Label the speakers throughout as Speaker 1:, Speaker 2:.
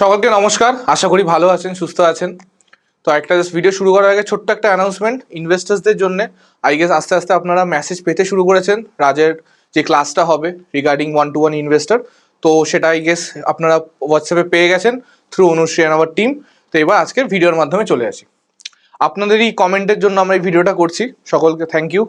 Speaker 1: সকলকে নমস্কার। আশা করি ভালো আছেন, সুস্থ আছেন। তো একটা জাস্ট ভিডিও শুরু করার আগে ছোট্ট একটা অ্যানাউন্সমেন্ট ইনভেস্টার্সদের জন্য। আই গেস আস্তে আস্তে আপনারা মেসেজ পেতে শুরু করেছেন রাজের যে ক্লাসটা হবে regarding one two one investor তো সেটা আই গেস আপনারা হোয়াটসঅ্যাপে পেয়ে গেছেন থ্রু অনুশ্রী আওয়ার টিম তো এবার আজকের ভিডিওর মাধ্যমে চলে আসি। আপনাদের এই কমেন্টের জন্য আমরা এই ভিডিওটা করছি। সকলকে থ্যাংক ইউ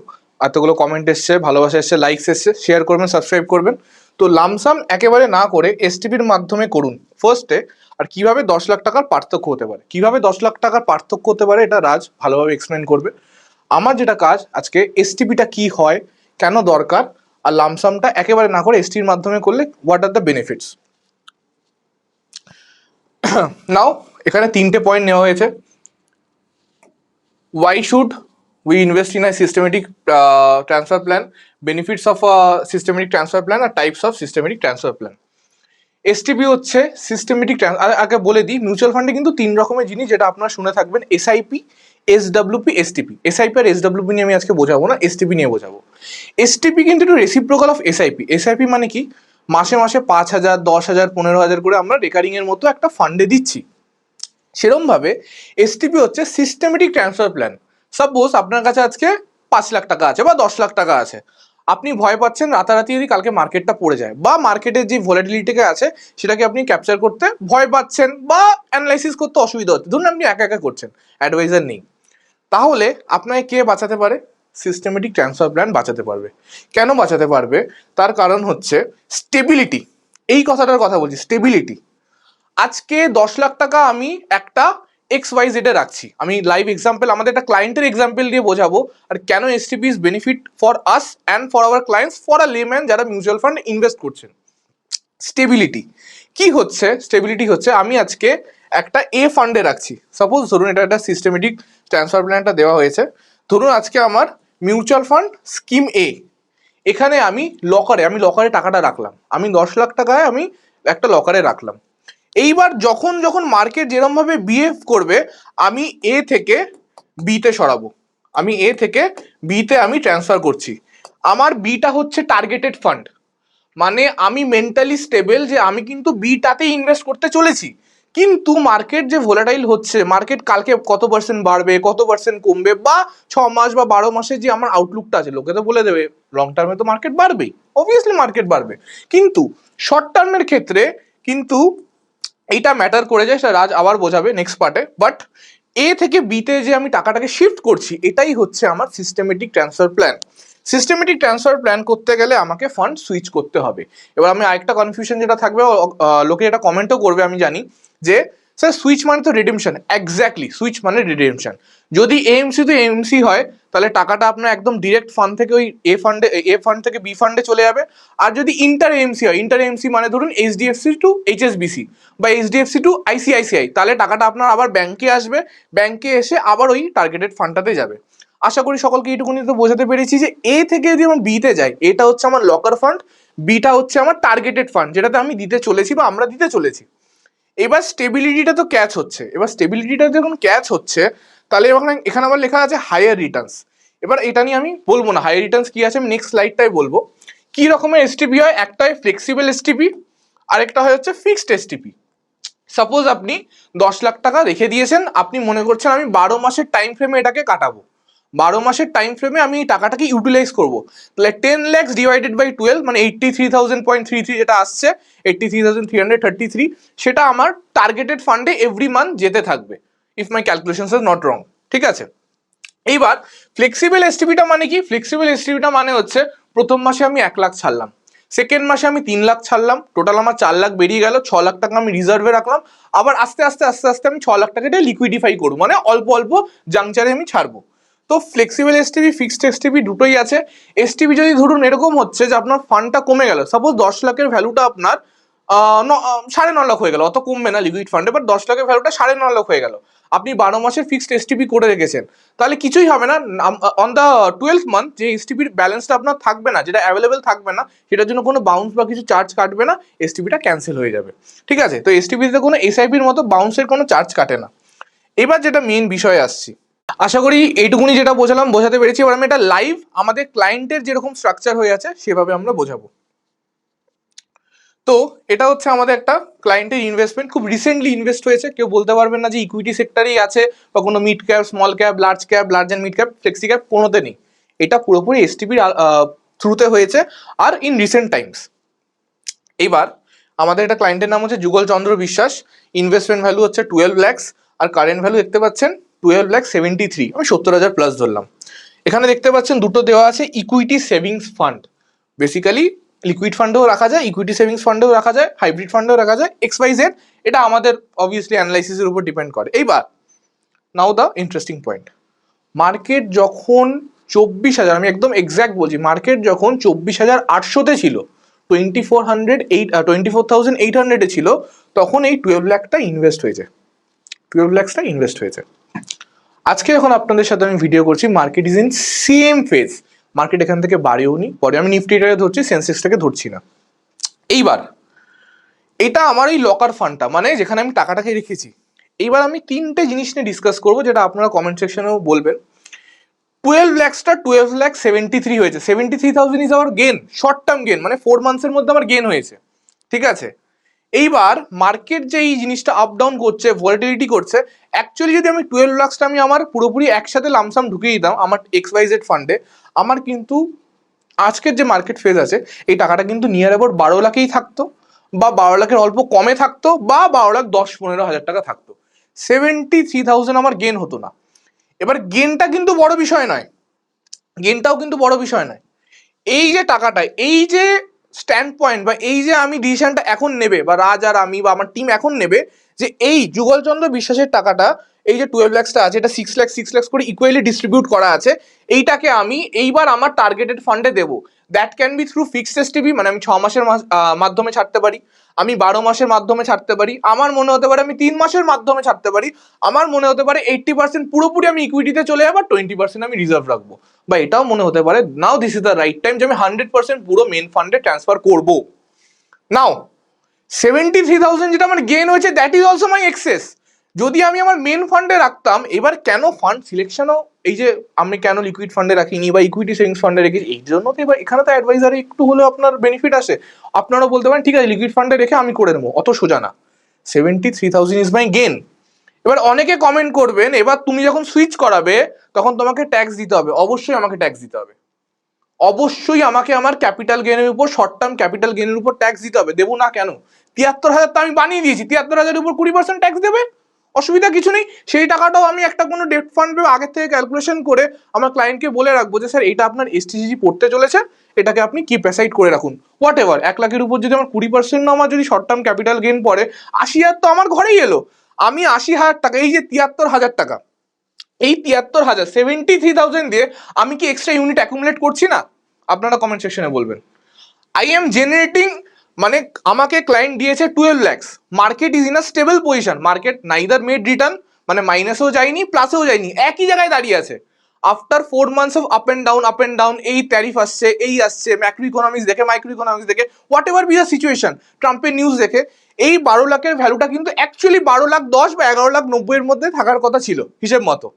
Speaker 1: এতগুলো কমেন্ট এসছে, ভালোবাসা এসছে লাইকস এসছে শেয়ার করবেন সাবস্ক্রাইব করবেন। তো লামসাম একেবারে না করে এসটিপির মাধ্যমে করুন। ফার্স্টে আর কীভাবে দশ লাখ টাকার পার্থক্য হতে পারে? কীভাবে দশ লাখ টাকার পার্থক্য হতে পারে এটা রাজ ভালোভাবে এক্সপ্লেন করবে। আমার যেটা কাজ, আজকে এসটিপিটা কি হয়, কেন দরকার, আর লামসামটা একেবারে না করে এসটির মাধ্যমে করলে what are the benefits now এখানে তিনটে পয়েন্ট নেওয়া হয়েছে। Why should in a systematic uh, transfer plan benefits of a systematic transfer plan আর types of systematic transfer plan. STP হচ্ছে সিস্টেমেটিক আগে বলে দিই মিউচুয়াল ফান্ডে কিন্তু তিন রকমের জিনিস যেটা আপনারা শুনে থাকবেন এসআইপি এসডব্লিউপি এসটিপি এসআইপি আর এসডব্লিউপি নিয়ে আমি আজকে বোঝাবো না এসটিপি নিয়ে বোঝাবো। এসটিপি কিন্তু একটু রেসিপ্রোকাল অফ এসআইপি এসআইপি মানে কি? মাসে মাসে পাঁচ হাজার দশ হাজার পনেরো হাজার করে আমরা রেকারিং এর মতো একটা ফান্ডে দিচ্ছি। সেরমভাবে এসটিপি হচ্ছে সিস্টেমেটিক ট্রান্সফার প্ল্যান সাপোজ আপনার কাছে আজকে পাঁচ লাখ টাকা আছে বা দশ লাখ টাকা আছে। আপনি ভয় পাচ্ছেন, রাতারাতি যদি কালকে মার্কেটটা পড়ে যায় বা মার্কেটের যে ভোলাটিলিটিকে আছে, সেটাকে আপনি ক্যাপচার করতে ভয় পাচ্ছেন বা অ্যানালাইসিস করতে অসুবিধা হচ্ছে। ধরুন আপনি একা একা করছেন অ্যাডভাইজার নেই। তাহলে আপনাকে কে বাঁচাতে পারে? সিস্টেমেটিক ট্রান্সফার প্ল্যান বাঁচাতে পারবে। কেন বাঁচাতে পারবে? তার কারণ হচ্ছে স্টেবিলিটি এই কথাটার কথা বলছি স্টেবিলিটি আজকে দশ লাখ টাকা আমি একটা এক্স ওয়াই জেডে রাখছি। আমি লাইভ এক্সাম্পল আমাদের একটা ক্লায়েন্টের এক্সাম্পল দিয়ে বোঝাবো আর কেন STP is benefit for us and for our clients for a layman যারা মিউচুয়াল ফান্ড ইনভেস্ট করছেন। স্টেবিলিটি কি হচ্ছে? স্টেবিলিটি হচ্ছে আমি আজকে একটা এ ফান্ডে রাখছি। সাপোজ ধরুন এটা একটা সিস্টেমেটিক ট্রান্সফার প্ল্যানটা দেওয়া হয়েছে। ধরুন আজকে আমার মিউচুয়াল ফান্ড স্কিম এ এখানে আমি লকারে আমি লকারে টাকাটা রাখলাম। আমি দশ লাখ টাকায় আমি একটা লকারে রাখলাম। এইবার যখন যখন মার্কেট যেরমভাবে বিহেভ করবে, আমি এ থেকে বিতে সরাবো। আমি এ থেকে বিতে আমি ট্রান্সফার করছি। আমার বিটা হচ্ছে টার্গেটেড ফান্ড মানে আমি মেন্টালি স্টেবল যে আমি কিন্তু বিটাতে ইনভেস্ট করতে চলেছি। কিন্তু মার্কেট যে ভোলাটাইল হচ্ছে মার্কেট কালকে কত পার্সেন্ট বাড়বে, কত পার্সেন্ট কমবে, বা ছ মাস বা বারো মাসে যে আমার আউটলুকটা আছে, লোকে তো বলে দেবে লং টার্মে তো মার্কেট বাড়বেই। অবভিয়াসলি মার্কেট বাড়বে। কিন্তু শর্ট টার্মের ক্ষেত্রে কিন্তু এইটা ম্যাটার করে যায়, সেটা রাজ আবার বোঝাবে নেক্সট পার্টে বাট এ থেকে বিতে যে আমি টাকাটাকে শিফট করছি, এটাই হচ্ছে আমার systematic transfer plan systematic transfer plan করতে গেলে আমাকে ফান্ড সুইচ করতে হবে। এবার আমি আরেকটা কনফিউশন যেটা থাকবে লোকে এটা কমেন্টও করবে, আমি জানি যে স্যার সুইচ মানে তো রিডিমশন এক্স্যাক্টলি সুইচ মানে রিডিমশন যদি এএমসি তো এএমসি হয়, তাহলে টাকাটা আপনার একদম ডিরেক্ট ফান্ড থেকে ওই এ ফান্ডে এ ফান্ড থেকে বি ফান্ডে চলে যাবে। আর যদি ইন্টার এএমসি হয় ইন্টার এএমসি মানে ধরুন এইচডিএফসি টু এইচএসবিসি বা এইচডিএফসি টু আইসিআইসিআই তাহলে টাকাটা আপনার আবার ব্যাংকে আসবে ব্যাংকে এসে আবার ওই টার্গেটেড ফান্ডটাতে যাবে। আশা করি সকলকে এইটুকুনি তো বোঝাতে পেরেছি যে এ থেকে যদি আমার বিতে যাই এটা হচ্ছে আমার লকার ফান্ড বিটা হচ্ছে আমার টার্গেটেড ফান্ড যেটাতে আমি দিতে চলেছি বা আমরা দিতে চলেছি। এবার স্টেবিলিটিটা তো ক্যাচ হচ্ছে। এবার স্টেবিলিটিটা যখন ক্যাচ হচ্ছে, তাহলে এবার এখানে আবার লেখা আছে হায়ার রিটার্নস এবার এটা নিয়ে আমি বলব না। হায়ার রিটার্নস কি আছে আমি নেক্সট স্লাইডটাই বলব। কি রকমের এসটিপি হয়? একটাই ফ্লেক্সিবল এসটিপি আরেকটা হয় হচ্ছে ফিক্সড এসটিপি সাপোজ আপনি দশ লাখ টাকা রেখে দিয়েছেন, আপনি মনে করছেন আমি বারো মাসের টাইম ফ্রেমে এটাকে কাটাবো। বারো মাসের টাইম ফ্রেমে আমি এই টাকাটাকে ইউটিলাইজ করব। তাহলে ten lakhs divided by twelve মানে eighty three thousand point three three যেটা আসছে eighty three thousand three hundred thirty three সেটা আমার টার্গেটেড ফান্ডে এভরি মান্থ যেতে থাকবে if my calculations are not wrong ঠিক আছে? এইবার ফ্লেক্সিবল এসটিপিটা মানে কি? ফ্লেক্সিবল এসটিপিটা মানে হচ্ছে, প্রথম মাসে আমি এক লাখ ছাড়লাম সেকেন্ড মাসে আমি তিন লাখ ছাড়লাম টোটাল আমার চার লাখ বেরিয়ে গেল, ছ লাখ টাকা আমি রিজার্ভে রাখলাম, আবার আস্তে আস্তে আস্তে আস্তে আমি ছ লাখ টাকাটা লিকুইডিফাই করব মানে অল্প অল্প জাংচারে আমি ছাড়বো। তো ফ্লেক্সিবল এসটিপি ফিক্সড এসটিপি দুটোই আছে। এসটিপি যদি ধরুন এরকম হচ্ছে যে আপনার ফান্ডটা কমে গেল সাপোজ দশ লাখের ভ্যালুটা আপনার সাড়ে ন লাখ হয়ে গেল, অত কমবে না লিকুইড ফান্ডে বাট দশ লাখের ভ্যালুটা সাড়ে ন লাখ হয়ে গেল। আপনি বারো মাসের ফিক্সড এসটিপি করে রেখেছেন, তাহলে কিছুই হবে না। অন দ্য টুয়েলভ মান্থ যে এসটিপির ব্যালেন্সটা আপনার থাকবে না, যেটা অ্যাভেলেবেল থাকবে না, সেটার জন্য কোনো বাউন্স বা কিছু চার্জ কাটবে না এসটিপিটা ক্যান্সেল হয়ে যাবে। ঠিক আছে? তো এসটিপিতে কোনো এসআইপির মতো বাউন্সের কোনো চার্জ কাটে না। এবার যেটা মেইন বিষয়ে আসছি। আশা করি এইটুকুনি যেটা বোঝালাম, বোঝাতে পেরেছি। এবার আমি এটা লাইভ আমাদের ক্লায়েন্টের যেরকম স্ট্রাকচার হয়ে আছে, সেভাবে আমরা বোঝাবো। তো এটা হচ্ছে আমাদের একটা ক্লায়েন্টের ইনভেস্টমেন্ট খুব রিসেন্টলি ইনভেস্ট হয়েছে। কেউ বলতে পারবেন না যে ইকুইটি সেক্টরেই আছে বা কোনো mid cap small cap large cap large and mid cap flexi cap কোনোতে নেই। এটা পুরোপুরি এসটিপির থ্রুতে হয়েছে আর ইন রিসেন্ট টাইমস এইবার আমাদের একটা ক্লায়েন্টের নাম হচ্ছে যুগল চন্দ্র বিশ্বাস। ইনভেস্টমেন্ট ভ্যালু হচ্ছে টুয়েলভ ল্যাক্স আর কারেন্ট ভ্যালু দেখতে পাচ্ছেন টুয়েলভ ল্যাক্স সেভেন্টি থ্রি আমি সত্তর হাজার প্লাস ধরলাম। এখানে দেখতে পাচ্ছেন দুটো দেওয়া আছে equity savings fund basically liquid ফান্ডেও রাখা যায় ইকুইটি সেভিংস ফান্ডেও রাখা যায় হাইব্রিড ফান্ডেও রাখা যায় এক্স ওয়াই জেড এটা আমাদের অবভিয়াসলি অ্যানালাইসিসের উপর ডিপেন্ড করে। এইবার now the interesting point market যখন চব্বিশ হাজার, আমি একদম এক্স্যাক্ট বলছি মার্কেট যখন চব্বিশ হাজার আটশোতে ছিল twenty four hundred eight twenty four thousand eight হান্ড্রেডে ছিল, তখন এই টুয়েলভ লাখটা ইনভেস্ট হয়েছে। টুয়েলভ ল্যাক্সটা ইনভেস্ট হয়েছে। আজকে যখন আপনাদের সাথে আমি ভিডিও করছি market is in same phase market এখান থেকে বাড়েও নি, পরে আমি নিফটিটাকে ধরছি সেন্সেক্সটাকে ধরছি না। এইবার, এটা আমার এই লকার ফান্ডটা মানে যেখানে আমি টাকাটাকে রেখেছি। এইবার আমি তিনটে জিনিস নিয়ে ডিসকাস করব, যেটা আপনারা কমেন্ট সেকশনেও বলবেন। টুয়েলভ ল্যাক্সটা টুয়েলভ ল্যাক্স সেভেন্টি থ্রি হয়েছে। Seventy three thousand is our gain short term gain মানে ফোর মান্থসের মধ্যে আমার গেন হয়েছে। ঠিক আছে? এইবার মার্কেট যে এই জিনিসটা আপ ডাউন করছে ভলিটিলিটি করছে অ্যাকচুয়ালি যদি আমি টুয়েলভ লাক্সটা আমি আমার পুরোপুরি একসাথে লামসাম ঢুকিয়ে দিতাম আমার এক্স ওয়াই জেড ফান্ডে আমার কিন্তু আজকের যে মার্কেট ফেজ আছে, এই টাকাটা কিন্তু নিয়ার অ্যাবাউট বারো লাখেই থাকতো বা বারো লাখের অল্প কমে থাকতো বা বারো লাখ দশ পনেরো হাজার টাকা থাকতো। সেভেন্টি থ্রি থাউজেন্ড আমার গেন হতো না। এবার গেনটা কিন্তু বড় বিষয় নয়। গেনটাও কিন্তু বড় বিষয় নয়। এই যে টাকাটা, এই যে স্ট্যান্ড পয়েন্ট বা এই যে আমি ডিসিশনটা এখন নেবে বা রাজ আর আমি বা আমার টিম এখন নেবে যে এই যুগলচন্দ্র বিশ্বাসের টাকাটা, এই যে টুয়েলভ ল্যাক্সটা আছে, এটা সিক্স ল্যাক্স সিক্স ল্যাক্স করে ইকুয়ালি ডিস্ট্রিবিউট করা আছে, এইটাকে আমি এইবার আমার টার্গেটেড ফান্ডে দেবো। That can be through fixed S মানে আমি ছ মাসের মাধ্যমে ছাড়তে পারি। আমি বারো মাসের মাধ্যমে ছাড়তে পারি, আমার মনে হতে পারে আমি তিন মাসের মাধ্যমে ছাড়তে পারি, আমার মনে হতে পারে এইট্টি পার্সেন্ট পুরোপুরি আমি ইকুইটিতে চলে যাব টোয়েন্টি পার্সেন্ট আমি রিজার্ভ রাখব। বা এটাও মনে হতে পারে now this is the right time যে আমি হান্ড্রেড পার্সেন্ট পুরো মেন ফান্ডে ট্রান্সফার করব। নাও সেভেন্টি থ্রি থাউজেন্ড যেটা আমার গেন হয়েছে that is also my excess যদি আমি আমার মেন ফান্ডে রাখতাম, এবার কেন ফান্ড সিলেকশনও এই যে আমি কেন লিকুইড ফান্ডে রাখিনি বা ইকুইটি সেভিংস ফান্ডে রেখেছি এই জন্য তো এবার এখানে তো অ্যাডভাইজারে একটু হলেও আপনার বেনিফিট আসে। আপনারাও বলতে পারেন, ঠিক আছে লিকুইড ফান্ডে রেখে আমি করে নেব, অত সোজা না। Seventy three thousand is my gain এবার অনেকে কমেন্ট করবেন, এবার তুমি যখন সুইচ করাবে, তখন তোমাকে ট্যাক্স দিতে হবে। অবশ্যই আমাকে ট্যাক্স দিতে হবে। অবশ্যই আমাকে আমার ক্যাপিটাল গেনের উপর শর্ট টার্ম ক্যাপিটাল গেনের উপর ট্যাক্স দিতে হবে। দেবো না কেন? তিয়াত্তর হাজার তো আমি বানিয়ে দিয়েছি, তিয়াত্তর হাজারের উপর কুড়ি পার্সেন্ট ট্যাক্স দেবে? অসুবিধা কিছু নেই। সেই টাকাটাও আমি একটা কোনো ডেট ফান্ড আগের থেকে ক্যালকুলেশন করে আমার ক্লায়েন্টকে বলে রাখব যে, স্যার, এটা আপনার এসটিজি পড়তে চলেছে। এটাকে আপনি কিপ অ্যাসাইড করে রাখুন। হোয়াট এভার এক লাখের উপর যদি আমার কুড়ি পার্সেন্ট আমার যদি শর্ট টার্ম ক্যাপিটাল গেন পড়ে, আশি হাজার তো আমার ঘরেই এলো। আমি আশি হাজার টাকা, এই যে তিয়াত্তর হাজার টাকা, এই তিয়াত্তর হাজার সেভেন্টি থ্রি থাউজেন্ড দিয়ে আমি কি এক্সট্রা ইউনিট অ্যাকুমুলেট করছি না? আপনারা কমেন্ট সেকশনে বলবেন। আই এম জেনারেটিং মানে আমাকে ক্লায়েন্ট দিয়েছে twelve lakhs market is in a stable position market neither made return মানে মাইনাসেও যায়নি প্লাসেও যায়নি। একই জায়গায় দাঁড়িয়ে আছে। After four months of up and down up and down এই ট্যারিফ আসছে, এই আসছে ম্যাক্রো ইকোনমিক্স দেখে মাইক্রো ইকোনমিক্স দেখে হোয়াট এভার বি সিচুয়েশন ট্রাম্পের নিউজ দেখে, এই বারো লাখের ভ্যালুটা কিন্তু অ্যাকচুয়ালি বারো লাখ দশ বা এগারো লাখ নব্বইয়ের মধ্যে থাকার কথা ছিল, হিসেব মতো।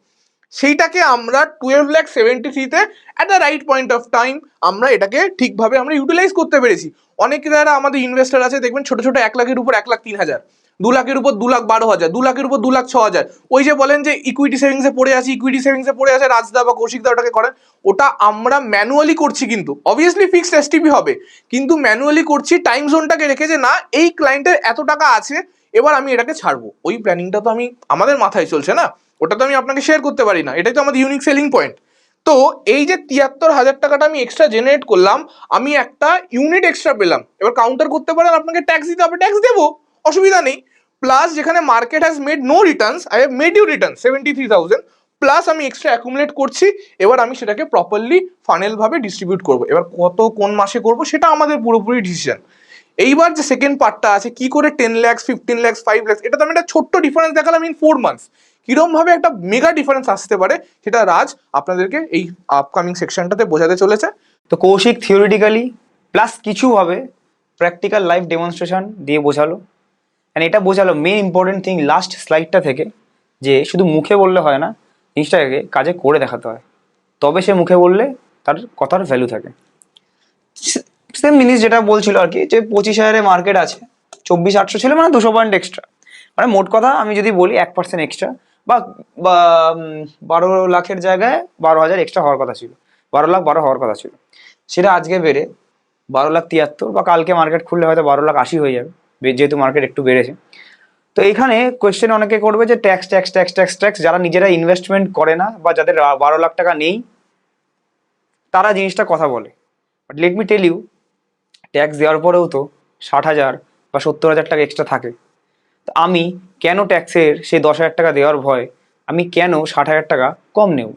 Speaker 1: সেইটাকে আমরা টুয়েলভ ল্যাক সেভেন্টি থ্রিতে at the right point of time আমরা এটাকে ঠিকভাবে আমরা ইউটিলাইজ করতে পেরেছি। অনেক যারা আমাদের ইনভেস্টার আছে, দেখবেন ছোট ছোট এক লাখের উপর এক লাখ তিন হাজার, দু লাখের উপর দু লাখ বারো হাজার, দু লাখের উপর দু লাখ ছ হাজার। ওই যে বলেন যে ইকুইটি সেভিংসে পড়ে আছে ইকুইটি সেভিংসে পড়ে আছে, রাজদা বা কৌশিকদা ওটাকে করেন, ওটা আমরা ম্যানুয়ালি করছি কিন্তু। অবভিয়াসলি ফিক্সড এসটিপি হবে, কিন্তু ম্যানুয়ালি করছি টাইম জোনটাকে রেখে যে না, এই ক্লায়েন্টের এত টাকা আছে, এবার আমি এটাকে ছাড়বো। ওই প্ল্যানিংটা তো আমি, আমাদের মাথায় চলছে না। ওটা তো আমি আপনাকে শেয়ার করতে পারি না। এটাই তো আমাদের ইউনিক সেলিং পয়েন্ট তো এই যে তিয়াত্তর হাজার টাকাটা আমি এক্সট্রা জেনারেট করলাম, আমি একটা ইউনিট এক্সট্রা পেলাম। এবার কাউন্টার করতে পারেন, আপনাকে ট্যাক্স দিতে হবে ট্যাক্স দেবো, অসুবিধা নেই। প্লাস যেখানে market has made no returns I have made you return seventy three thousand plus আমি এক্সট্রা অ্যাকুমুলেট করছি, এবার আমি সেটাকে প্রপারলি ফানেলভাবে ডিস্ট্রিবিউট করব। এবার কত, কোন মাসে করব, সেটা আমাদের পুরোপুরি ডিসিশন এইবার যে সেকেন্ড পার্টটা আছে, কি করে ten lakhs fifteen lakhs five lakhs এটা তো আমি একটা ছোট্ট ডিফারেন্স দেখালাম ইন ফোর মান্থস কিরম ভাবে একটা মেগা ডিফারেন্স আসতে পারে সেটা রাজ আপনাদেরকে এই আপকামিং সেকশনটাতে বোঝাতে চলেছে।
Speaker 2: তো কৌশিক থিওরিটিক্যালি প্লাস কিছুভাবে প্র্যাকটিক্যাল লাইফ ডেমনস্ট্রেশন দিয়ে বোঝালো। অ্যান্ড এটা বোঝালো মেন ইম্পর্টেন্ট থিং লাস্ট স্লাইডটা থেকে, যে শুধু মুখে বললে হয় না, জিনিসটাকে কাজে করে দেখাতে হয়। তবে সে মুখে বললে তার কথার ভ্যালু থাকে। সেম জিনিস যেটা বলছিল আর কি, যে পঁচিশ হাজারে মার্কেট আছে, চব্বিশ আটশো ছিল মানে দুশো পয়েন্ট এক্সট্রা মানে মোট কথা আমি যদি বলি এক পার্সেন্ট এক্সট্রা বা বারো লাখের জায়গায় বারো হাজার এক্সট্রা হওয়ার কথা ছিল। বারো লাখ, বারো হওয়ার কথা ছিল। সেটা আজকে বেড়ে বারো লাখ তিয়াত্তর বা কালকে মার্কেট খুললে হয়তো বারো লাখ আশি হয়ে যাবে যেহেতু মার্কেট একটু বেড়েছে। তো এখানে কোয়েশ্চেন অনেকে করবে যে tax tax tax tax tax যারা নিজেরা ইনভেস্টমেন্ট করে না বা যাদের বারো লাখ টাকা নেই, তারা জিনিসটা কথা বলে। But let me tell you tax দেওয়ার পরেও তো ষাট হাজার বা সত্তর হাজার টাকা এক্সট্রা থাকে। তো আমি কেন ট্যাক্সের সেই দশ হাজার টাকা দেওয়ার ভয়? আমি কেন ষাট হাজার টাকা কম নেব?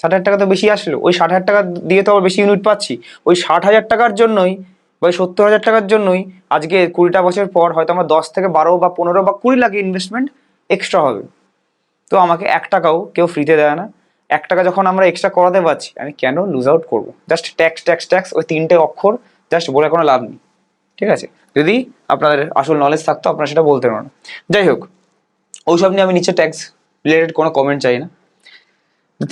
Speaker 2: ষাট হাজার টাকা তো বেশি আসলো। ওই ষাট হাজার টাকা দিয়ে তো আবার বেশি ইউনিট পাচ্ছি। ওই ষাট হাজার টাকার জন্যই বা সত্তর হাজার টাকার জন্যই আজকে কুড়িটা বছর পর হয়তো আমার দশ থেকে বারো বা পনেরো বা কুড়ি লাখ ইনভেস্টমেন্ট এক্সট্রা হবে। তো আমাকে এক টাকাও কেউ ফ্রিতে দেয় না। এক টাকা যখন আমরা এক্সট্রা করাতে পারছি, আমি কেন লুজ আউট করব? জাস্ট ট্যাক্স ট্যাক্স ট্যাক্স ওই তিনটে অক্ষর জাস্ট বলে কোনো লাভ নেই। ঠিক আছে? যদি আপনাদের আসল নলেজ থাকতো, আপনারা সেটা বলতে পারেন যাই হোক, ওইসব নিয়ে আমি নিচে ট্যাক্স রিলেটেড কোনো কমেন্ট চাই না।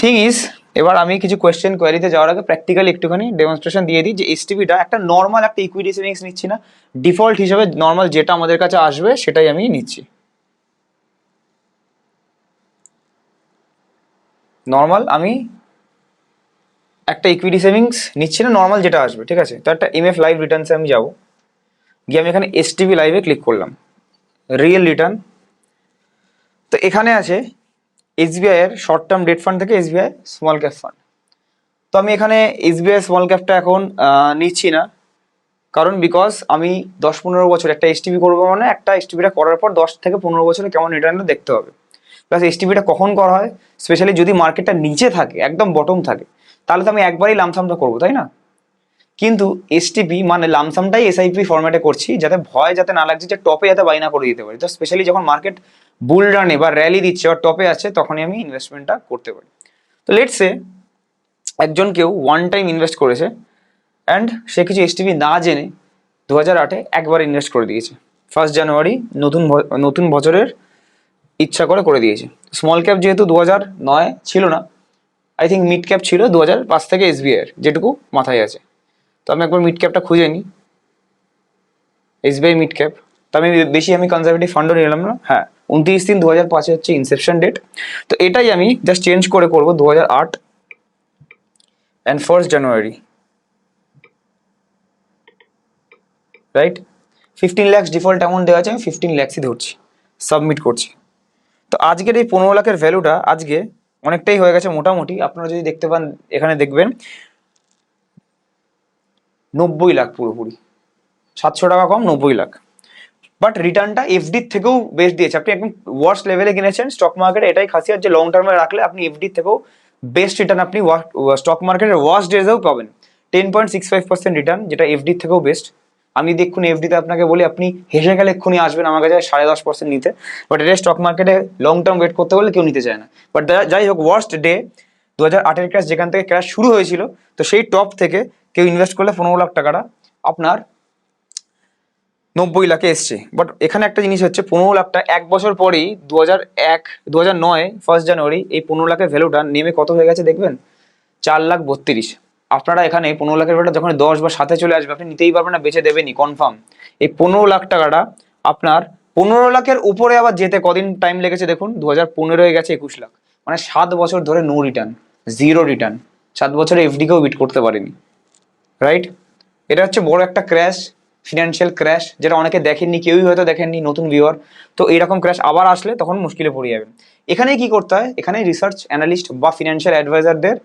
Speaker 2: থিং ইজ এবার আমি কিছু কোয়েশ্চেন কোয়ারিতে যাওয়ার আগে প্র্যাকটিক্যালি একটুখানি ডেমনস্ট্রেশন দিয়ে দিই যে এসটিপিটা একটা নর্মাল একটা ইকুইটি সেভিংস নিচ্ছি না। ডিফল্ট হিসেবে নর্মাল যেটা আমাদের কাছে আসবে, সেটাই আমি নিচ্ছি। নর্মাল আমি একটা ইকুইটি সেভিংস নিচ্ছি না নর্মাল যেটা আসবে, ঠিক আছে? তো একটা এমএফ লাইভ রিটার্নসে আমি যাব। গিয়ে আমি এখানে এসটিভি লাইভে ক্লিক করলাম। রিয়েল রিটার্ন তো এখানে আছে এসবিআই এর শর্ট টার্ম ডেট ফান্ড থেকে এসবিআই স্মল ক্যাপ ফান্ড তো আমি এখানে এসবিআই স্মল ক্যাপটা এখন নিচ্ছি না। কারণ বিকজ আমি দশ পনেরো বছর একটা এসটিভি করব মানে একটা এসটিভিটা করার পর দশ থেকে পনেরো বছরে কেমন রিটার্নটা দেখতে হবে। প্লাস এসটিভিটা কখন করা হয়? স্পেশালি যদি মার্কেটটা নিচে থাকে, একদম বটম থাকে, তাহলে তো আমি একবারই লামসামটা করব, তাই না? কিন্তু এসটিপি মানে লামসামটাই এসআইপি ফরম্যাটে করছি, যাতে ভয় যাতে না লাগছে যে টপে যাতে বাইনা করে দিতে পারি। তো স্পেশালি যখন মার্কেট বুল রানে বা র্যালি দিচ্ছে বা টপে আছে, তখনই আমি ইনভেস্টমেন্টটা করতে পারি। তো লেটসে একজন কেউ ওয়ান টাইম ইনভেস্ট করেছে অ্যান্ড সে কিছু এসটিপি না জেনে দু হাজার আটে একবার ইনভেস্ট করে দিয়েছে। ফার্স্ট জানুয়ারি নতুন নতুন বছরের ইচ্ছা করে করে দিয়েছে। স্মল ক্যাপ যেহেতু দু হাজার নয় ছিল না আই থিঙ্ক মিড ক্যাপ ছিল দু হাজার পাঁচ থেকে এসবিআই এর যেটুকু মাথায় আছে। তো আমি একবার মিড ক্যাপটা খুঁজে নিই। এসবিআই মিড ক্যাপ তো আমি বেশি আমি কনজারভেটিভ ফান্ডও নিলাম না। হ্যাঁ উনত্রিশ তিন দু হাজার পাঁচে হচ্ছে ইনসেপশন ডেট তো এটাই আমি জাস্ট চেঞ্জ করে করব দু হাজার আট and first January right fifteen lakhs default amount দেওয়া আছে, আমি ফিফটিন ল্যাক্সই ধরছি। সাবমিট করছি। তো আজকের এই পনেরো লাখের ভ্যালুটা আজকে অনেকটাই হয়ে গেছে মোটামুটি। আপনারা যদি দেখতে পান, এখানে দেখবেন নব্বই লাখ পুরোপুরি। সাতশো টাকা কম, নব্বই লাখ। বাট রিটার্নটা এফডির থেকেও বেস্ট দিয়েছে। আপনি একদম ওয়ার্স্ট লেভেলে কিনেছেন স্টক মার্কেটে এটাই খাসিয়াত যে লং টার্মে রাখলে আপনি এফডির থেকেও বেস্ট রিটার্ন আপনি স্টক মার্কেটের ওয়ার্স্ট ডেজেও পাবেন। Ten point six five percent return যেটা এফডির থেকেও বেস্ট আমি দেখুন এফডিতে আপনাকে বলি, আপনি হেসে গেলে এক্ষুনি আসবেন আমার কাছে সাড়ে দশ পার্সেন্ট নিতে। বাট এটা স্টক মার্কেটে লং টার্ম ওয়েট করতে বলে কেউ নিতে চায় না। বাট যাই হোক ওয়ার্স্ট ডে দু হাজার আটের ক্র্যাশ যেখান থেকে ক্র্যাশ শুরু হয়েছিল, তো সেই টপ থেকে কেউ ইনভেস্ট করলে পনেরো লাখ টাকাটা আপনার নব্বই লাখে এসছে। বাট এখানে একটা জিনিস হচ্ছে, পনেরো লাখটা এক বছর পরেই দু হাজার এক দু নয় ফার্স্ট জানুয়ারি এই পনেরো লাখের ভ্যালুটা নেমে কত হয়ে গেছে দেখবেন? চার লাখ বত্রিশ। আপনারা এখানে পনেরো লাখের ভ্যালুটা যখন দশ বা সাথে চলে আসবে, আপনি নিতেই পারবেন না, বেচে দেবেনই কনফার্ম এই পনেরো লাখ টাকাটা আপনার পনেরো লাখের উপরে আবার যেতে কদিন টাইম লেগেছে দেখুন দু হাজার পনেরোয় গেছে একুশ লাখ। মানে সাত বছর ধরে নো রিটার্ন জিরো রিটার্ন সাত বছরে এফডিকেও বিট করতে পারেনি। রাইট এটা হচ্ছে বড় একটা ক্র্যাশ ফিনান্সিয়াল ক্র্যাশ যেটা অনেকে দেখেননি, কেউই হয়তো দেখেননি, নতুন ভিউয়ার তো এরকম ক্র্যাশ আবার আসলে তখন মুশকিলে পড়ে যাবেন। এখানে কি করতে হয়? এখানে রিসার্চ অ্যানালিস্ট বা ফিনান্সিয়াল অ্যাডভাইজারদের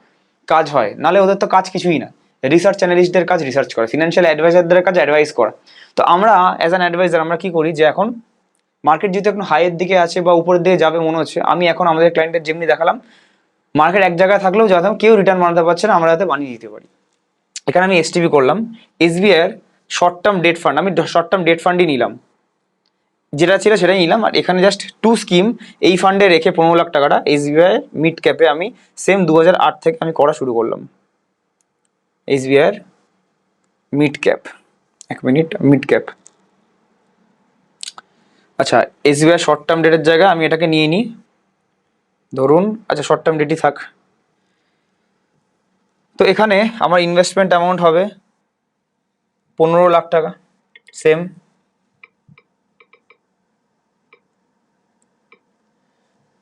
Speaker 2: কাজ হয়। নালে ওদের তো কাজ কিছুই না। রিসার্চ অ্যানালিস্টদের কাজ রিসার্চ করা ফিনান্সিয়াল অ্যাডভাইজারদের কাজ অ্যাডভাইস করা। তো আমরা অ্যাজ অ্যান অ্যাডভাইজার আমরা কি করি যে এখন মার্কেট যেহেতু এখন হাইয়ের দিকে আছে বা উপরের দিকে যাবে মনে হচ্ছে, আমি এখন আমাদের ক্লায়েন্টের যেমনি দেখালাম মার্কেট এক জায়গায় থাকলেও যাতে কেউ রিটার্ন বানাতে পারছে না, আমরা যাতে বানিয়ে দিতে পারি। এখানে আমি এসটিভি করলাম। এসবিআই এর শর্ট টার্ম ডেট ফান্ড আমি শর্ট টার্ম ডেট ফান্ডই নিলাম। যেটা ছিল সেটাই নিলাম। আর এখানে জাস্ট টু স্কিম এই ফান্ডে রেখে পনেরো লাখ টাকাটা এসবিআই মিড ক্যাপে আমি সেম দু থেকে আমি করা শুরু করলাম। এসবিআই এর মিড ক্যাপ এক মিনিট মিড ক্যাপ আচ্ছা এসবিআই শর্ট টার্ম ডেটের জায়গায় আমি এটাকে নিয়ে নিই। ধরুন আচ্ছা শর্ট টার্ম ডেটই থাক। তো এখানে আমার ইনভেস্টমেন্ট অ্যামাউন্ট হবে পনেরো লাখ টাকা সেম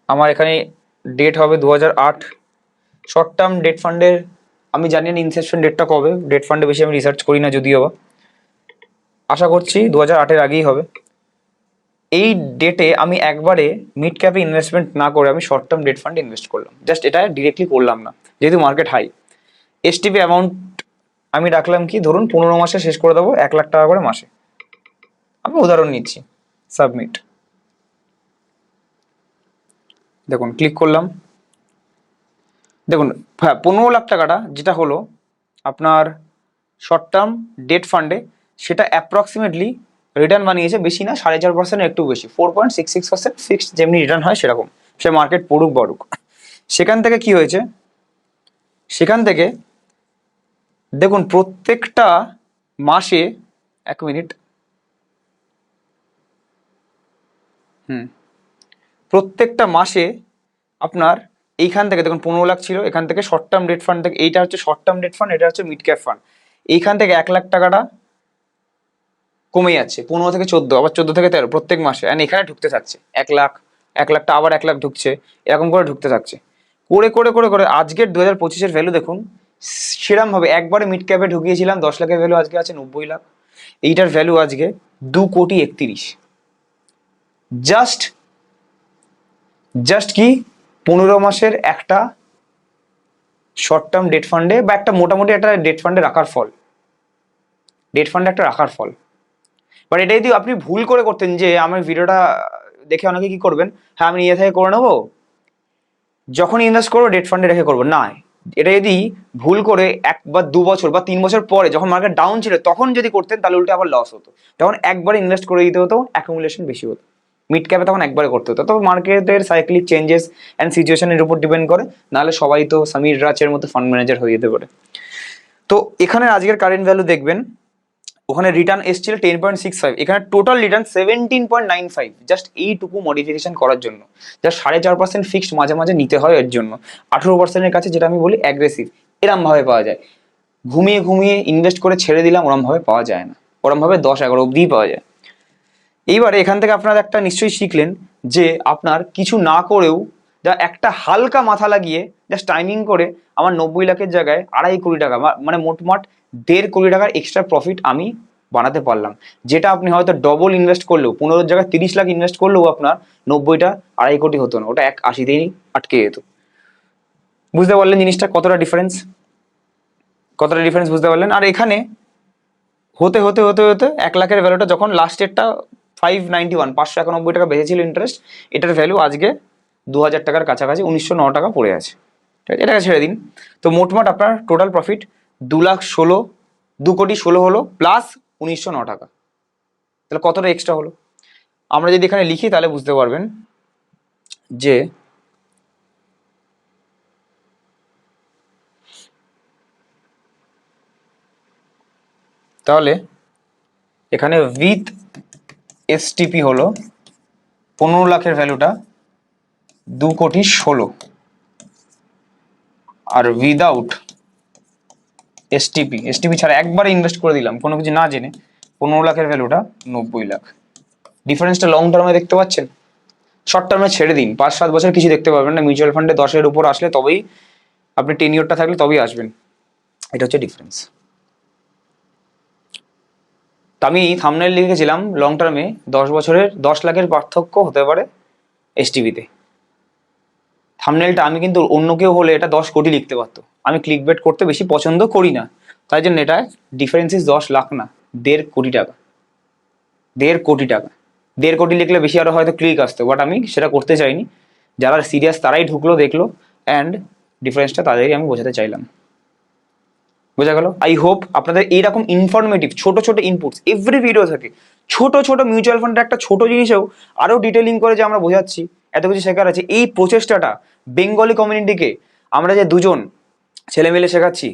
Speaker 2: আমার এখানে ডেট হবে দু আট। শর্ট টার্ম ডেট ফান্ডের আমি জানি না ইনসেপশন ডেটটা কবে ডেট ফান্ডে বেশি আমি রিসার্চ করি না যদিও বা। আশা করছি দু হাজার আটের আগেই হবে। এই ডেটে আমি একবারে মিড ক্যাপে ইনভেস্টমেন্ট না করে আমি শর্ট টার্ম ডেট ফান্ডে ইনভেস্ট করলাম। জাস্ট এটা ডিরেক্টলি করলাম না, যেহেতু মার্কেট হাই এসটিপি অ্যামাউন্ট আমি রাখলাম কি? ধরুন পনেরো মাসে শেষ করে দেবো, এক লাখ টাকা করে মাসে। আমি উদাহরণ নিচ্ছি সাবমিট দেখুন ক্লিক করলাম। দেখুন হ্যাঁ পনেরো লাখ টাকাটা যেটা হলো, আপনার শর্ট টার্ম ডেট ফান্ডে সেটা অ্যাপ্রক্সিমেটলি রিটার্ন বানিয়েছে বেশি না, সাড়ে চার পার্সেন্ট একটু বেশি। Four point six six percent fixed যেমনি রিটার্ন হয় সেরকম। সে মার্কেট পড়ুক, বড়ুক। সেখান থেকে কি হয়েছে? সেখান থেকে দেখুন, প্রত্যেকটা মাসে এক মিনিট। হুম। প্রত্যেকটা মাসে আপনার এইখান থেকে দেখুন, পনেরো লাখ ছিল, এখান থেকে শর্ট টার্ম ডেট ফান্ড থেকে, এইটা হচ্ছে শর্ট টার্ম ডেট ফান্ড এটা হচ্ছে মিড ক্যাপ ফান্ড এইখান থেকে এক লাখ টাকাটা কমে যাচ্ছে, পনেরো থেকে চোদ্দ, আবার চোদ্দ থেকে তেরো প্রত্যেক মাসে। অ্যান্ড এখানে ঢুকতে থাকছে এক লাখ, এক লাখটা আবার এক লাখ ঢুকছে, এরকম করে ঢুকতে থাকছে করে করে করে করে, আজকের দু হাজার পঁচিশের ভ্যালু দেখুন সেরমভাবে একবারে মিড ক্যাপে ঢুকিয়েছিলাম, দশ লাখের ভ্যালু আজকে আছে নব্বই লাখ। এইটার ভ্যালু আজকে দু কোটি একত্রিশ। জাস্ট জাস্ট কি? পনেরো মাসের একটা শর্ট টার্ম ডেট ফান্ডে বা একটা মোটামুটি একটা ডেট ফান্ডে রাখার ফল। ডেট ফান্ডে একটা রাখার ফল। বাট এটা যদি আপনি ভুল করে করতেন যে আমার ভিডিওটা দেখে অনেকে কি করবেন? হ্যাঁ আমি নিজে থেকে করে নেব? যখন ইনভেস্ট করব ডেট ফান্ডে রেখে করব? না এটা যদি ভুল করে এক বা দু বছর বা তিন বছর পরে যখন মার্কেট ডাউন ছিল, তখন যদি করতেন, তাহলে উল্টে আবার লস হতো। তখন একবার ইনভেস্ট করে দিতে হতো অ্যাকুমুলেশন বেশি হতো। মিড ক্যাপে তখন একবারে করতে হতো। তো মার্কেটের সাইক্লিক চেঞ্জেস অ্যান্ড সিচুয়েশনের উপর ডিপেন্ড করে, নাহলে সবাই তো সামির রাচের মতো ফান্ড ম্যানেজার হয়ে যেতে পারে। তো এখানে আজকের কারেন্ট ভ্যালু দেখবেন। ওখানে রিটার্ন এসেছিল টেন পয়েন্ট সিক্স ফাইভ এখানে total return seventeen point nine five just এইটুকু মডিফিকেশন করার জন্য। জাস্ট সাড়ে চার পার্সেন্ট ফিক্সড মাঝে মাঝে নিতে হয় এর জন্য। আঠেরো পার্সেন্টের কাছে যেটা আমি বলি অ্যাগ্রেসিভ এরমভাবে পাওয়া যায়। ঘুমিয়ে ঘুমিয়ে ইনভেস্ট করে ছেড়ে দিলাম, ওরমভাবে পাওয়া যায় না। ওরমভাবে দশ এগারো অবধিই পাওয়া যায়। এইবারে এখান থেকে আপনারা একটা নিশ্চয়ই শিখলেন যে আপনার কিছু না করেও যা একটা হালকা মাথা লাগিয়ে জাস্ট টাইমিং করে আমার নব্বই লাখের জায়গায় আড়াই কোটি টাকা মানে মোটমাট দেড় কোটি টাকার এক্সট্রা প্রফিট আমি বানাতে পারলাম। যেটা আপনি হয়তো ডবল ইনভেস্ট করলেও পনেরো জায়গায় তিরিশ লাখ ইনভেস্ট করলেও আপনার নব্বইটা আড়াই কোটি হতো না, ওটা এক আশিতেই আটকে যেত। বুঝতে পারলেন জিনিসটা কতটা ডিফারেন্স কতটা ডিফারেন্স বুঝতে পারলেন? আর এখানে হতে হতে হতে হতে এক লাখের ভ্যালুটা যখন লাস্টেরটা ফাইভ নাইনটি ওয়ান পাঁচশো একানব্বই টাকা বেঁচেছিল ইন্টারেস্ট এটার ভ্যালু আজকে দু হাজার টাকার কাছাকাছি উনিশশো ন টাকা পড়ে আছে। ঠিক আছে এটাকে ছেড়ে দিন। তো মোটমাট আপনার টোটাল প্রফিট দু লাখ ষোলো দু কোটি ষোলো হলো প্লাস উনিশশো ন টাকা। তাহলে কতটা এক্সট্রা হলো? আমরা যদি এখানে লিখি তাহলে বুঝতে পারবেন যে তাহলে এখানে উইথ এসটিপি হলো পনেরো লাখের ভ্যালুটা দু কোটি ষোলো। আর উইদাউট এসটিপি এসটিপি ছাড়া একবারে ইনভেস্ট করে দিলাম, কোনো কিছু না জেনে পনেরো লাখের ভ্যালুটা নব্বই লাখ। ডিফারেন্সটা লং টার্মে দেখতে পাচ্ছেন? শর্ট টার্মে ছেড়ে দিন, পাঁচ সাত বছর কিছু দেখতে পারবেন না মিউচুয়াল ফান্ডে দশের উপর আসলে তবেই আপনি টেন ইয়ারটা থাকলে তবেই আসবেন। এটা হচ্ছে ডিফারেন্স তো আমি থামনেল লিখেছিলাম লং টার্মে দশ বছরের, দশ লাখের পার্থক্য হতে পারে এসটিভিতে থামনেলটা আমি কিন্তু অন্য কেউ হলে এটা দশ কোটি লিখতে পারতো। আমি ক্লিক বেট করতে বেশি পছন্দ করি না। তাই জন্য এটা ডিফারেন্স ইস দশ লাখ না, দেড় কোটি টাকা। দেড় কোটি টাকা। দেড় কোটি লিখলে বেশি আরও হয়তো ক্লিক আসতো বাট আমি সেটা করতে চাইনি। যারা সিরিয়াস তারাই ঢুকলো, দেখল অ্যান্ড ডিফারেন্সটা তাদেরই আমি বোঝাতে চাইলাম। বোঝা গেল? আই হোপ আপনাদের এইরকম ইনফরমেটিভ ছোট ছোট ইনপুটস এভরি ভিডিও থাকে, ছোট ছোট মিউচুয়াল ফান্ডের একটা ছোট জিনিসেও আরও ডিটেলিং করে যে আমরা বোঝাচ্ছি। এত কিছু শেখার আছে। এই প্রচেষ্টাটা বেঙ্গলি কমিউনিটিকে আমরা যে দুজন ছেলে মেলে শেখাচ্ছি,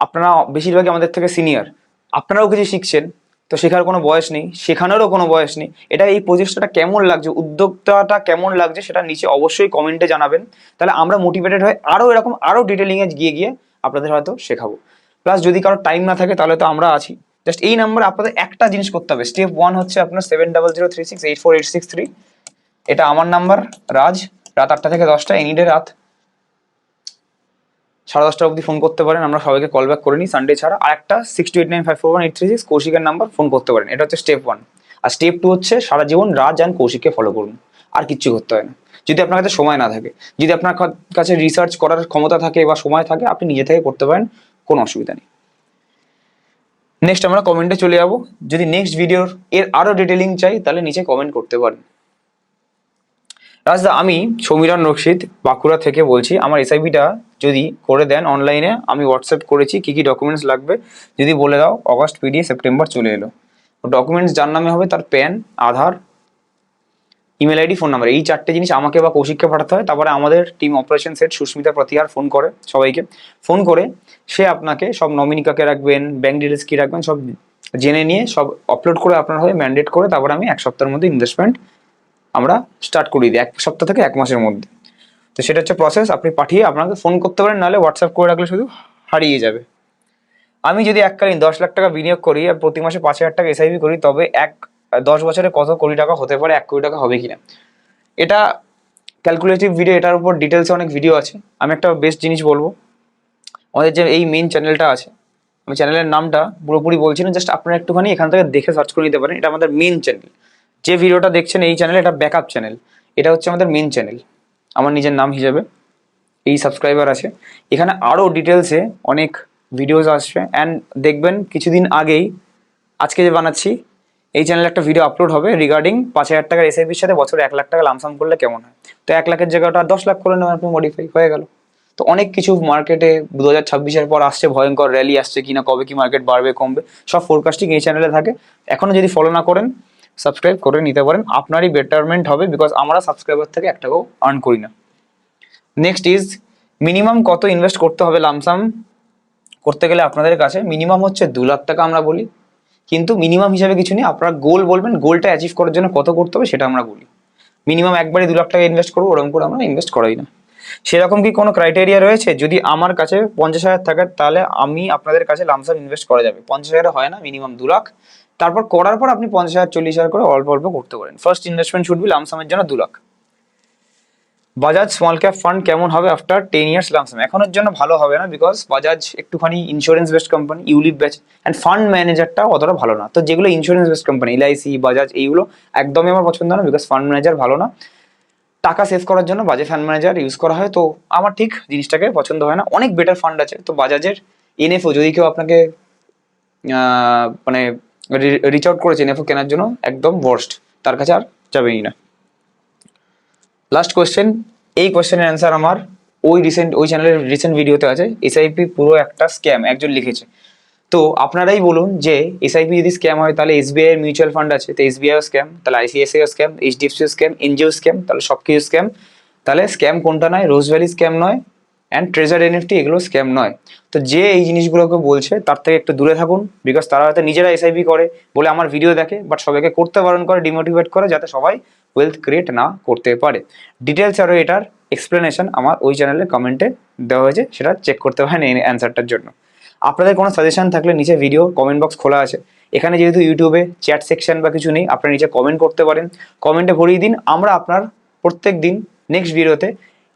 Speaker 2: আপনারা বেশিরভাগই আমাদের থেকে সিনিয়র। আপনারাও কিছু শিখছেন, তো শেখার কোনো বয়স নেই, শেখানোরও কোনো বয়স নেই। এটা এই প্রচেষ্টাটা কেমন লাগছে, উদ্যোক্তাটা কেমন লাগছে সেটা নিচে অবশ্যই কমেন্টে জানাবেন। তাহলে আমরা মোটিভেটেড হয়ে আরও এরকম আরও ডিটেলিংয়ে গিয়ে গিয়ে আপনাদের হয়তো শেখাবো। প্লাস যদি কারও টাইম না থাকে তাহলে তো আমরা আছি। জাস্ট এই নাম্বার আপনাদের একটা জিনিস করতে হবে। স্টেপ ওয়ান হচ্ছে আপনার seven double zero three six eight four eight six three এটা আমার নাম্বার রাজ। রাত আটটা থেকে দশটা এনিডে রাত। সাড়ে দশটা অবধি ফোন করতে পারেন, আমরা সবাইকে কল ব্যাক করে নিই সানডে ছাড়া। আর একটা six two eight nine five four one eight three six কৌশিকের number phone করতে পারেন। এটা হচ্ছে স্টেপ ওয়ান আর স্টেপ টু হচ্ছে সারা জীবন রাজ অ্যান্ড কৌশিককে ফলো করুন। আর কিচ্ছু করতে হয় না। যদি আপনার কাছে সময় না থাকে, যদি আপনার কাছে রিসার্চ করার ক্ষমতা থাকে বা সময় থাকে, আপনি নিজে থেকে করতে পারেন, কোনো অসুবিধা নেই। নেক্সট আমরা কমেন্টে চলে যাব। যদি নেক্সট ভিডিওর এর আরও ডিটেলিং চাই, তাহলে নিচে কমেন্ট করতে পারেন। রাজদা, আমি সমীরণ রক্ষিত বাঁকুড়া থেকে বলছি, আমার এসআইপিটা যদি করে দেন অনলাইনে আমি হোয়াটসঅ্যাপ করেছি, কি কি ডকুমেন্টস লাগবে, যদি বলে দাও অগস্ট পিডিএ সেপ্টেম্বর চলে এলো। ডকুমেন্টস যার নামে হবে, তার PAN Aadhaar email ID phone number এই চারটে জিনিস আমাকে বা কৌশিককে পাঠাতে হয়, তারপরে আমাদের team operation set Susmita Pratihar phone করে সবাইকে। ফোন করে, সে আপনাকে সব নমিনি কাকে রাখবেন ব্যাংক ডিটেলস কি রাখবেন, সব জেনে নিয়ে সব আপলোড করে আপনার হয়ে ম্যান্ডেট করে, তারপরে আমি এক সপ্তাহের মধ্যে ইনভেস্টমেন্ট আমরা স্টার্ট করিয়ে দিই, এক সপ্তাহ থেকে এক মাসের মধ্যে। তো সেটা হচ্ছে প্রসেস আপনি পাঠিয়ে আপনাকে ফোন করতে পারেন, নাহলে হোয়াটসঅ্যাপ করে রাখলে শুধু হারিয়ে যাবে। আমি যদি এককালীন দশ লাখ টাকা বিনিয়োগ করি আর প্রতি মাসে পাঁচ হাজার টাকা এসআইপি করি, তবে এক, দশ বছরে কত কোটি টাকা হতে পারে, এক কোটি টাকা হবে কিনা? এটা ক্যালকুলেটিভ ভিডিও এটার উপর ডিটেলসে অনেক ভিডিও আছে। আমি একটা বেস্ট জিনিস বলব। আমাদের যে এই মেন চ্যানেলটা আছে, আমি চ্যানেলের নামটা পুরোপুরি বলছি না জাস্ট আপনারা একটুখানি এখান থেকে দেখে সার্চ করে নিতে পারেন। এটা আমাদের মেন চ্যানেল যে ভিডিওটা দেখছেন এই চ্যানেল এটা ব্যাকআপ চ্যানেল এটা হচ্ছে আমাদের মেন চ্যানেল আমার নিজের নাম হিসেবে এই সাবস্ক্রাইবার আছে। এখানে আরও ডিটেলসে অনেক ভিডিওস আসবে। অ্যান্ড দেখবেন কিছুদিন আগেই আজকে যে বানাচ্ছি, এই চ্যানেলে একটা ভিডিও আপলোড হবে রিগার্ডিং পাঁচ হাজার টাকার এসআইপির সাথে বছরে এক লাখ টাকা লামসাম করলে কেমন হয়? তো এক লাখের জায়গাটা দশ লাখ করে নেওয়ার মডিফাই হয়ে গেল। তো অনেক কিছু মার্কেটে দু হাজার ছাব্বিশের পর আসছে, ভয়ঙ্কর র্যালি আসছে কিনা, কবে কি মার্কেট বাড়বে, কমবে, সব ফোরকাস্টিং এই চ্যানেলে থাকে। এখনও যদি ফলো না করেন সাবস্ক্রাইব করে নিতে পারেন। আপনারই বেটারমেন্ট হবে বিকজ আমরা সাবস্ক্রাইবার থেকে এক টাকাও আর্ন করি না। নেক্সট ইজ মিনিমাম কত ইনভেস্ট করতে হবে লামসাম করতে গেলে আপনাদের কাছে মিনিমাম হচ্ছে দু লাখ টাকা আমরা বলি। কিন্তু মিনিমাম হিসাবে কিছু নেই, আপনারা গোল বলবেন গোলটা অ্যাচিভ করার জন্য কত করতে হবে সেটা আমরা বলি। মিনিমাম একবারে দু লাখ টাকা ইনভেস্ট করব, ওরকম করে আমরা ইনভেস্ট করাই না। সেরকম কি কোনো ক্রাইটেরিয়া রয়েছে? যদি আমার কাছে পঞ্চাশ হাজার থাকে, তাহলে আমি আপনাদের কাছে লামসাম ইনভেস্ট করা যাবে। পঞ্চাশ হাজার হয় না মিনিমাম দু লাখ। তারপর করার পর আপনি পঞ্চাশ হাজার, চল্লিশ হাজার করে অল্প অল্প করতে পারেন। ফার্স্ট ইনভেস্টমেন্ট শুড বি লামসামের জন্য দু lakh. Bajaj small cap fund কেমন হবে আফটার টেন ইয়ার্স লামসাম এখনের জন্য ভালো হবে না বিকজ বাজাজ একটুখানি insurance based company ULIP batch and fund ম্যানেজারটা অতটা ভালো না। তো যেগুলো insurance based company LIC Bajaj এইগুলো একদমই আমার পছন্দ না বিকজ ফান্ড ম্যানেজার ভালো না। টাকা সেভ করার জন্য বাজে ফান্ড ম্যানেজার ইউজ করা হয়, তো আমার ঠিক জিনিসটাকে পছন্দ হয় না। অনেক বেটার ফান্ড আছে। তো বাজাজের এনএফও যদি কেউ আপনাকে মানে রিচ আউট করেছে এনএফও কেনার জন্য, একদম ওয়ার্স্ট তার কাছে আর যাবেই না। লাস্ট কোয়েশ্চেন এই কোয়েশ্চেনের অ্যান্সার আমার ওই রিসেন্ট ওই চ্যানেলের রিসেন্ট ভিডিওতে আছে। এসআইপি পুরো একটা স্ক্যাম একজন লিখেছে। তো আপনারাই বলুন যে এসআইপি যদি স্ক্যাম হয়, তাহলে এসবিআই এর মিউচুয়াল ফান্ড আছে। তো এসবিআই স্ক্যাম তাহলে ICICI scam HDFC scam NGO scam তাহলে সব কিছু স্ক্যাম তাহলে স্ক্যাম কোনটা নয়? রোজ ভ্যালি স্ক্যাম নয়। অ্যান্ড ট্রেজার এনএফটি এগুলো স্ক্যাম নয়। তো যে এই জিনিসগুলোকে বলছে, তার থেকে একটু দূরে থাকুন বিকজ তারা হয়তো নিজেরা এসআইপি করে বলে আমার ভিডিও দেখে বাট সবাইকে করতে বারণ করে ডিমোটিভেট করে, যাতে সবাই ওয়েলথ ক্রিয়েট না করতে পারে। ডিটেলস আরও এটার এক্সপ্লেনেশন আমার ওই চ্যানেলে কমেন্টে দেওয়া হয়েছে, সেটা চেক করতে পারেন এই অ্যান্সারটার জন্য। আপনাদের কোনো সাজেশন থাকলে নিচে ভিডিও কমেন্ট বক্স খোলা আছে। এখানে যেহেতু ইউটিউবে চ্যাট সেকশন বা কিছু নেই আপনারা নিচে কমেন্ট করতে পারেন। কমেন্টে ভরিয়ে দিন, আমরা আপনার প্রত্যেক দিন নেক্সট ভিডিওতে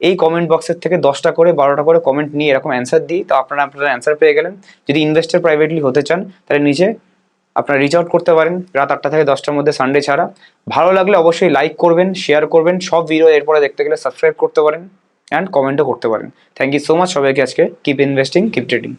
Speaker 2: এই কমেন্ট বক্সের থেকে দশটা করে, বারোটা করে কমেন্ট নিয়ে এরকম অ্যান্সার দিই। তো আপনারা আপনারা অ্যান্সার পেয়ে গেলেন। যদি ইনভেস্টার প্রাইভেটলি হতে চান, তাহলে নিচে আপনারা রিচ আউট করতে পারেন রাত আটটা থেকে দশটার মধ্যে সানডে ছাড়া। ভালো লাগলে অবশ্যই লাইক করবেন শেয়ার করবেন, সব ভিডিও এরপরে দেখতে গেলে সাবস্ক্রাইব করতে পারেন অ্যান্ড কমেন্টও করতে পারেন। থ্যাংক ইউ সো মাচ সবাইকে আজকে। Keep investing keep trading